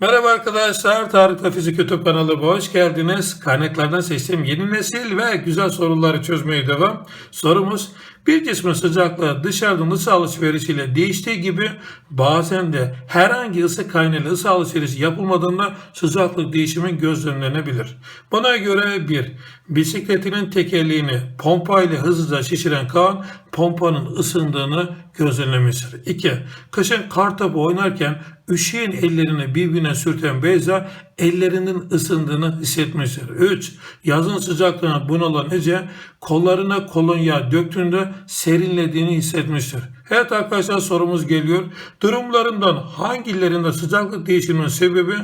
Merhaba arkadaşlar, Tarık'la Fizik YouTube kanalıma hoş geldiniz. Kaynaklardan seçtiğim yeni nesil ve güzel soruları çözmeye devam. Sorumuz, bir cismin sıcaklığı dışarıdan ısı alışverişiyle değiştiği gibi bazen de herhangi ısı kaynağıyla ısı alışverişi yapılmadığında sıcaklık değişimi gözlemlenebilir. Buna göre bir, bisikletinin tekerleğini pompa ile hızlıca şişiren Kaan pompanın ısındığını gözlemlemiştir. 2. Kışın kartopu oynarken üşüyen ellerini birbirine sürten Beyza ellerinin ısındığını hissetmiştir. 3. Yazın sıcaklığına bunalan Ece kollarına kolonya döktüğünde serinlediğini hissetmiştir. Evet arkadaşlar sorumuz geliyor. Durumlarından hangilerinde sıcaklık değişiminin sebebi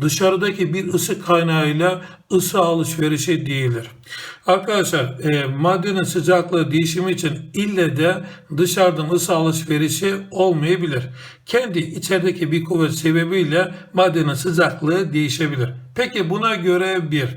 dışarıdaki bir ısı kaynağıyla ısı alışverişi değildir? Arkadaşlar e, maddenin sıcaklığı değişimi için ille de dışarıdan ısı alışverişi olmayabilir. Kendi içerideki bir kuvvet sebebiyle maddenin sıcaklığı değişebilir. Peki buna göre bir,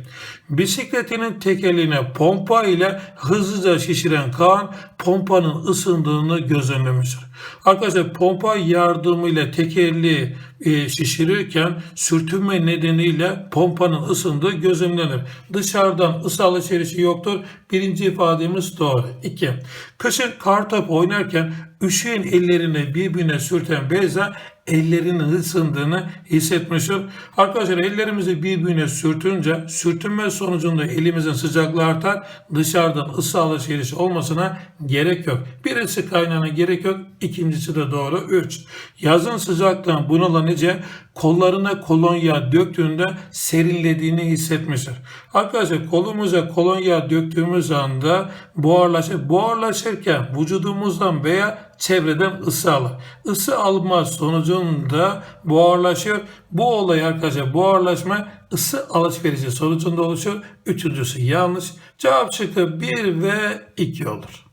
bisikletinin tekerleğine pompa ile hızlıca şişiren Kaan pompanın ısındığını gözlemlemiştir. Arkadaşlar pompa yardımıyla tekerleği e, şişirirken sürtünme nedeniyle pompanın ısındığı gözlemlenir. Dışarıdan ısı alışverişi yoktur. Birinci ifademiz doğru. 2. Kışın kartop oynarken üşüyen ellerini birbirine sürten Beyza ellerinin ısındığını hissetmiştir. Arkadaşlar ellerimizi birbirine sürtünce sürtünme sonucunda elimizin sıcaklığı artar. Dışarıdan ısı alışverişi olmasına gerek yok. Birisi kaynağına gerek yok. İkincisi de doğru. 3. Yazın sıcaklığın bunalanıcı kollarına kolonya döktüğünde serinlediğini hissetmiştir. Arkadaşlar kolumuza kolonya döktüğümüz anda buharlaşır. Buharlaşırken vücudumuzdan veya çevreden ısı alır. Isı alma sonucunda buharlaşıyor. Bu olay arkadaşlar buharlaşma ısı alışverişi sonucunda oluşur. Üçüncüsü yanlış. Cevap şıkkı 1 ve 2 olur.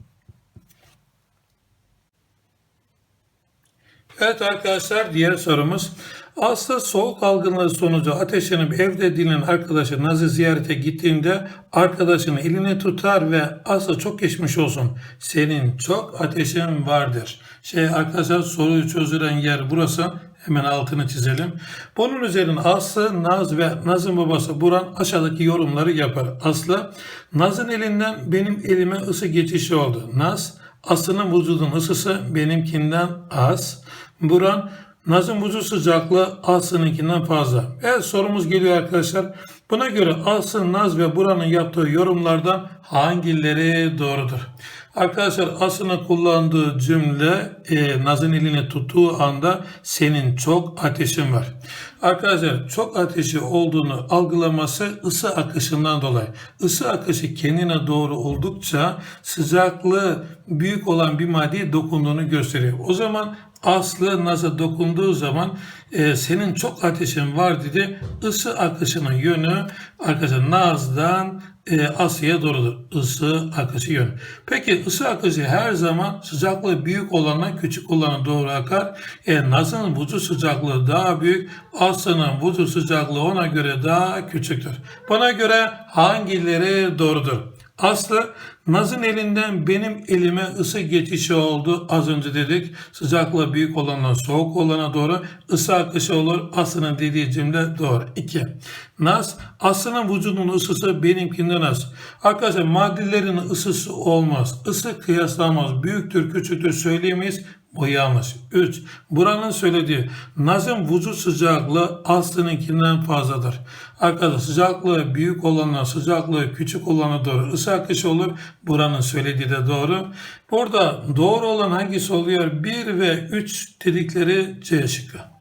Evet arkadaşlar diğer sorumuz. Aslı soğuk algınlığı sonucu ateşlenip evde dinlen arkadaşı Naz'ı ziyarete gittiğinde arkadaşının elini tutar ve Aslı çok geçmiş olsun. Senin çok ateşin vardır. Şey arkadaşlar soruyu çözülen yer burası. Hemen altını çizelim. Bunun üzerine Aslı, Naz ve Naz'ın babası Buran aşağıdaki yorumları yapar. Aslı, Naz'ın elinden benim elime ısı geçişi oldu. Naz, Aslı'nın vücudun ısısı benimkinden az. Buran, Naz'ın vücut sıcaklığı Aslı'nınkinden fazla. Evet sorumuz geliyor arkadaşlar. Buna göre Aslı, Naz ve Buran'ın yaptığı yorumlardan hangileri doğrudur? Arkadaşlar Aslı'nın kullandığı cümle e, Naz'ın elini tuttuğu anda senin çok ateşin var. Arkadaşlar çok ateşi olduğunu algılaması ısı akışından dolayı. Isı akışı kendine doğru oldukça sıcaklığı büyük olan bir maddeye dokunduğunu gösteriyor. O zaman Aslı Naz'a dokunduğu zaman e, senin çok ateşin var dedi. Isı akışının yönü arkadaşlar Naz'dan e, Asya'ya doğrudur. Isı akışı yönü. Peki ısı akışı her zaman sıcaklığı büyük olandan küçük olana doğru akar. E, Naz'ın vücut sıcaklığı daha büyük. Asya'nın vücut sıcaklığı ona göre daha küçüktür. Buna göre hangileri doğrudur? Aslı Naz'ın elinden benim elime ısı geçişi oldu. Az önce dedik sıcaklığı büyük olandan soğuk olana doğru ısı akışı olur. Aslı'nın dediği cümle doğru. 2. Naz Aslı'nın vücudunun ısısı benimkinden az. Arkadaşlar maddelerin ısısı olmaz. Isı kıyaslanmaz. Büyüktür küçüktür söyleyemeyiz. Bu yanlış. 3. Buranın söylediği Naz'ın vücut sıcaklığı Aslı'nınkinden fazladır. Arkadaşlar sıcaklığı büyük olanla sıcaklığı küçük olana doğru ısı akışı olur. Buranın söylediği de doğru. Burada doğru olan hangisi oluyor? 1 ve 3 dedikleri C şıkkı.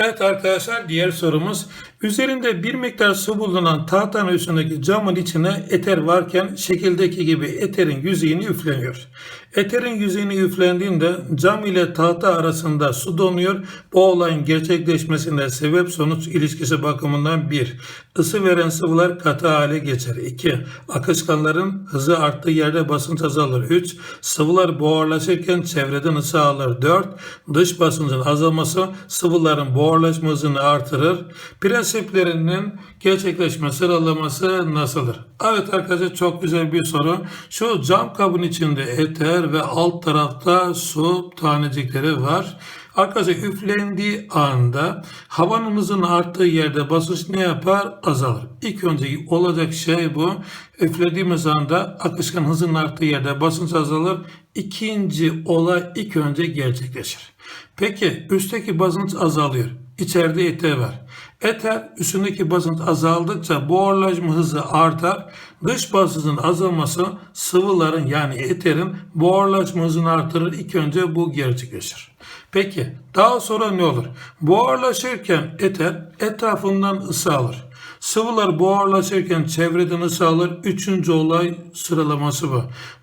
Evet arkadaşlar diğer sorumuz. Üzerinde bir miktar su bulunan tahtanın üstündeki camın içine eter varken şekildeki gibi eterin yüzeyini üfleniyor. Eterin yüzeyini üflendiğinde cam ile tahta arasında su donuyor. Bu olayın gerçekleşmesinde sebep sonuç ilişkisi bakımından 1. Isı veren sıvılar katı hale geçer. 2. Akışkanların hızı arttığı yerde basınç azalır. 3. Sıvılar buharlaşırken çevreden ısı alır. 4. Dış basıncın azalması sıvıların buharlaşma hızını artırır. Prensiplerinin gerçekleşme sıralaması nasıldır? Evet arkadaşlar çok güzel bir soru. Şu cam kabın içinde eter ve alt tarafta su tanecikleri var. Arkadaşlar üflendiği anda havanın hızının arttığı yerde basınç ne yapar? Azalır. İlk önce olacak şey bu. Üflediğimiz anda akışkan hızının arttığı yerde basınç azalır. İkinci olay ilk önce gerçekleşir. Peki üstteki basınç azalıyor. İçeride eter var. Eter üstündeki basınç azaldıkça buharlaşma hızı artar. Dış basıncın azalması sıvıların yani eterin buharlaşma hızını artırır. İlk önce bu gerçekleşir. Peki daha sonra ne olur? Buharlaşırken eter etrafından ısı alır. Sıvılar buharlaşırken çevreden ısı. Üçüncü olay sıralaması bu.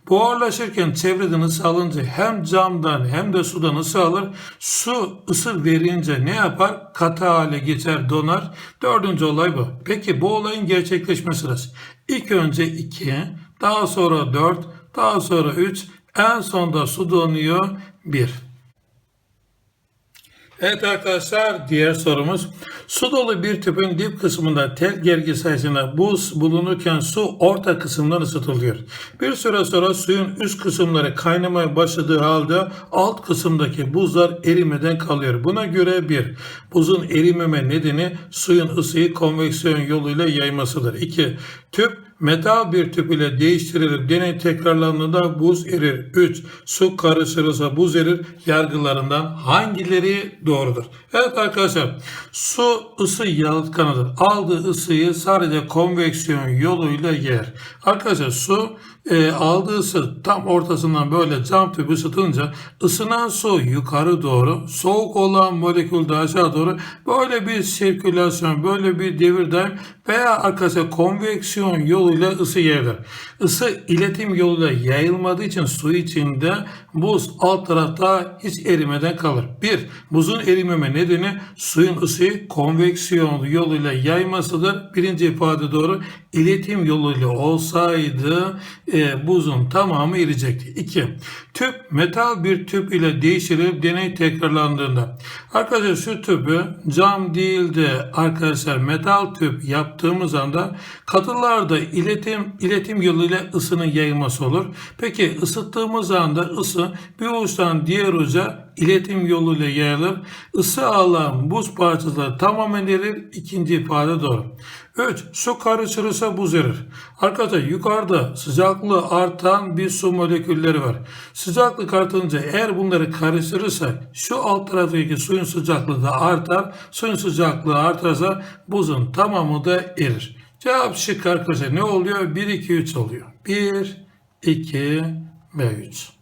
Buharlaşırken çevreden ısı hem camdan hem de sudan ısı. Su ısı verince ne yapar? Katı hale geçer, donar. Dördüncü olay bu. Peki bu olayın gerçekleşme sırası. İlk önce 2, daha sonra 4, daha sonra 3, en sonda su donuyor 1. Evet arkadaşlar diğer sorumuz. Su dolu bir tüpün dip kısmında tel gergi sayesinde buz bulunurken su orta kısımdan ısıtılıyor. Bir süre sonra suyun üst kısımları kaynamaya başladığı halde alt kısımdaki buzlar erimeden kalıyor. Buna göre bir buzun erimeme nedeni suyun ısıyı konveksiyon yoluyla yaymasıdır. 2. Tüp metal bir tüp ile değiştirilip deney tekrarlandığında buz erir. 3. Su karıştırılsa buz erir. Yargılarından hangileri doğrudur? Evet arkadaşlar su ısı yalıtkanıdır. Aldığı ısıyı sadece konveksiyon yoluyla yer. Arkadaşlar su e, aldığı ısı tam ortasından böyle cam tüpü ısıtınca ısınan su yukarı doğru, soğuk olan molekül de aşağı doğru böyle bir sirkülasyon, böyle bir devir daim veya arkadaşlar konveksiyon yoluyla ısı yayılır. Isı iletim yoluyla yayılmadığı için su içinde buz alt tarafta hiç erimeden kalır. Bir, buzun erimeme nedeni suyun ısıyı konveksiyon yoluyla yaymasıdır. Birinci ifade doğru. İletim yoluyla olsaydı e, buzun tamamı eriyecekti. 2. Tüp metal bir tüp ile değiştirilip deney tekrarlandığında. Arkadaşlar şu tüpü cam değil de arkadaşlar metal tüp yaptığımız anda katılarda iletim iletim yoluyla ısının yayılması olur. Peki ısıttığımız anda ısı bir uçtan diğer uca iletim yoluyla yayılır. Isı alan buz parçaları tamamen erir. İkinci ifade doğru. 3. Su karıştırırsa buz erir. Arkadaşlar yukarıda sıcaklığı artan bir su molekülleri var. Sıcaklık artınca eğer bunları karıştırırsak şu alt taraftaki suyun sıcaklığı da artar. Suyun sıcaklığı artarsa buzun tamamı da erir. Cevap şık arkadaşlar ne oluyor? 1, 2, 3 oluyor. 1, 2 ve 3.